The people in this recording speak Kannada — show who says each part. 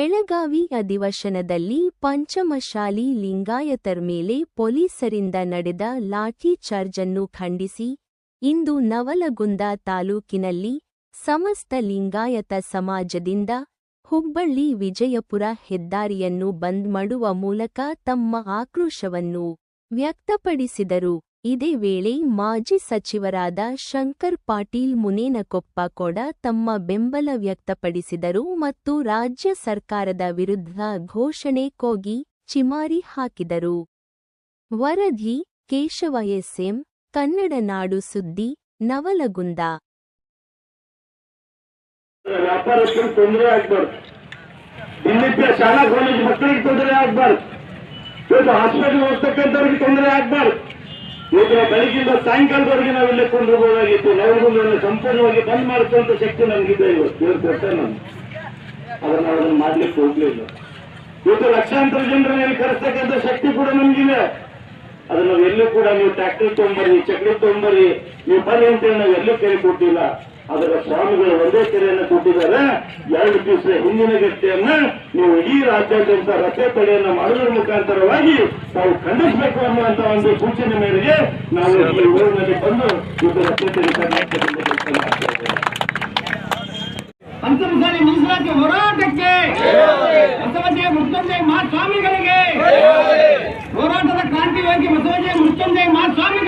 Speaker 1: ಬೆಳಗಾವಿ ಅಧಿವೇಶನದಲ್ಲಿ ಪಂಚಮಶಾಲಿ ಲಿಂಗಾಯತರ್ ಮೇಲೆ ಪೊಲೀಸರಿಂದ ನಡೆದ ಲಾಠಿ ಚಾರ್ಜ್ ಅನ್ನು ಖಂಡಿಸಿ, ಇಂದು ನವಲಗುಂದ ತಾಲೂಕಿನಲ್ಲಿ ಸಮಸ್ತ ಲಿಂಗಾಯತ ಸಮಾಜದಿಂದ ಹುಬ್ಬಳ್ಳಿ ವಿಜಯಪುರ ಹೆದ್ದಾರಿಯನ್ನು ಬಂದ್ ಮಾಡುವ ಮೂಲಕ ತಮ್ಮ ಆಕ್ರೋಶವನ್ನು ವ್ಯಕ್ತಪಡಿಸಿದರು. ಇದೇ ವೇಳೆ ಮಾಜಿ ಸಚಿವರಾದ ಶಂಕರ್ ಪಾಟೀಲ್ ಮುನೇನಕೊಪ್ಪ ಕೂಡ ತಮ್ಮ ಬೆಂಬಲ ವ್ಯಕ್ತಪಡಿಸಿದರು ಮತ್ತು ರಾಜ್ಯ ಸರ್ಕಾರದ ವಿರುದ್ಧ ಘೋಷಣೆ ಕೂಗಿ ಚಿಮಾರಿ ಹಾಕಿದರು. ವರದಿ, ಕೇಶವ ಎಸ್ಎಂ, ಕನ್ನಡ ನಾಡು ಸುದ್ದಿ, ನವಲಗುಂದ.
Speaker 2: ಹಾಸ್ಪಿಟಲ್ ಹೋಗ್ತಕ್ಕಂಥವ್ರಿಗೆ ಇವತ್ತು ನಾವು ಬೆಳಗ್ಗಿಂದ ಸಾಯಂಕಾಲದವರೆಗೆ ನಾವು ಇಲ್ಲೇ ಕೊಂಡಿರ್ಬೋದಾಗಿತ್ತು ನವಲಗುಂದವನ್ನು ಸಂಪೂರ್ಣವಾಗಿ ಬಂದ್ ಮಾಡಿಸುವಂತ ಶಕ್ತಿ ನಮಗಿದೆ ಇವತ್ತು. ದೇವ್ರು ಕೊಟ್ಟೆ ನಾನು. ಅದನ್ನ ನಾವು ಅದನ್ನು ಮಾಡ್ಲಿಕ್ಕೆ ಹೋಗ್ಲಿಲ್ಲ. ಇವತ್ತು ಲಕ್ಷಾಂತರ ಜನರ ಮೇಲೆ ಕರೆಸ್ತಕ್ಕಂಥ ಶಕ್ತಿ ಕೂಡ ನಮಗಿದೆ. ಅದನ್ನ ನಾವು ಎಲ್ಲೂ ಕೂಡ ನೀವು ಟ್ರ್ಯಾಕ್ಟರ್ ತೊಂಬರಿ ಚಕ್ರಿ ತೊಂಬರಿ ನೀವು ಬನ್ನಿ ಅಂತೇಳಿ ನಾವು ಎಲ್ಲೂ ಕೇಳಿಕೊಟ್ಟಿಲ್ಲ ಕೊಟ್ಟಿಲ್ಲ. ಅದರ ಸ್ವಾಮಿಗಳು ಒಂದೇ ಕೆರೆಯನ್ನು ಕೊಟ್ಟಿದ್ದಾರೆ. ಎರಡು ದಿವಸ ಹಿಂದಿನ ಗಟ್ಟಿಯನ್ನ ನೀವು ಇಡೀ ರಾಜ್ಯಾದ್ಯಂತ ರಸ್ತೆ ತಡೆಯನ್ನ ಮಾಡುವುದರ ಮುಖಾಂತರವಾಗಿ ತಾವು ಖಂಡಿಸಬೇಕು ಅನ್ನುವಂತ ಒಂದು ಸೂಚನೆ ಮೇರೆಗೆ ನಾವು ಈ ಊರಿನಲ್ಲಿ ಬಂದು ಇವತ್ತು ರಸ್ತೆ ತಡೆ
Speaker 3: ಅಂತರ್ಜಾಲಿ ಮೀಸಲಾತಿ ಹೋರಾಟಕ್ಕೆ ಬಸವಜಯ ಮೃತ್ಯುಂಜಯ ಮಹಾಸ್ವಾಮಿಗಳಿಗೆ. ಹೋರಾಟದ ಕ್ರಾಂತಿಯೋಗಿ ಬಸವಜಯ ಮೃತ್ಯುಂಜಯ ಮಹಾಸ್ವಾಮಿ